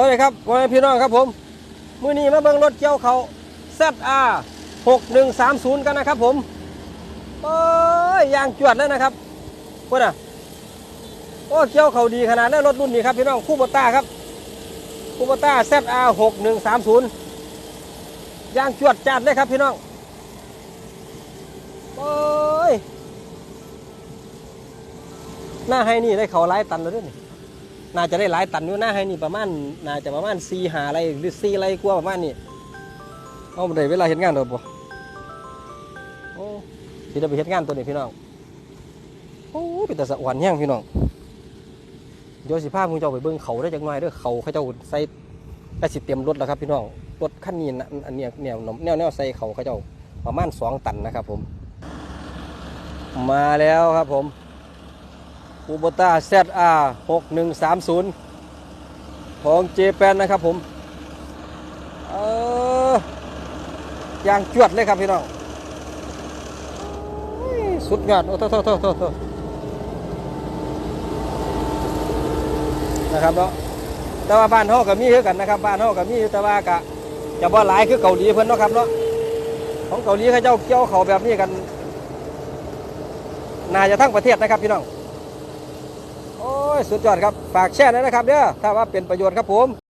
วัสดีครับพ่อแม่พี่น้องครับผมมื้อนี้มาเบิ่งรถเกี่ยวเขา ZR 6130 กันนะครับผมโอ้ยยางจวดเลยนะครับพวกน่ะโอ้เกี่ยวเขาดีขนาดนั้นรถรุ่นนี้ครับพี่น้องคูโบต้าครับคูโบต้า ZR 6130ยางจวดจัดเลยครับพี่น้องโอ้ยหน้าให้นี่ได้เขาหลายตันแล้วด้วยนี่ น่าจะได้หลายตันอยู่หน้าให้นี่ประมาณน่าจะประมาณสี่หาอะไรหรือสี่อะไรกว่าประมาณนี้เอาได้เวลาเห็นงานหรอบ่โอ้ที่เราไปเห็นงานตัวนี้พี่น้องโอ้เป็นแต่สะอ่อนแห้งพี่น้องเดี๋ยวสิพาคุณเจ้าไปเบิ่งเขาได้จักหน่อยเด้อเขาเขาเจ้าใส่ได้สิเตรียมรถแล้วครับพี่น้องรถคันนี้นะอันเนี้ยแนวแนวแนวใส่เขาเขาเจ้าประมาณสองตันนะครับผม มาแล้วครับผม คูโบต้า ZR 6130 ของเจแปนนะครับผม เออยางจวดเลยครับพี่น้อง สุดยอด โอ้โทษโทษโทษโทษนะครับเนาะแต่ว่าบ้านเฮาก็มีคือกันนะครับบ้านเฮาก็มีแต่ว่ากะจะบ่หลายคือเกาหลีเพิ่นเนาะครับเนาะของเกาหลีเขาเจ้าเกี่ยวเขาแบบนี้กัน น่าจะทั้งประเทศนะครับพี่น้อง สุดยอดครับ ฝากแชร์ด้วยนะครับเด้อถ้าว่าเป็นประโยชน์ครับผม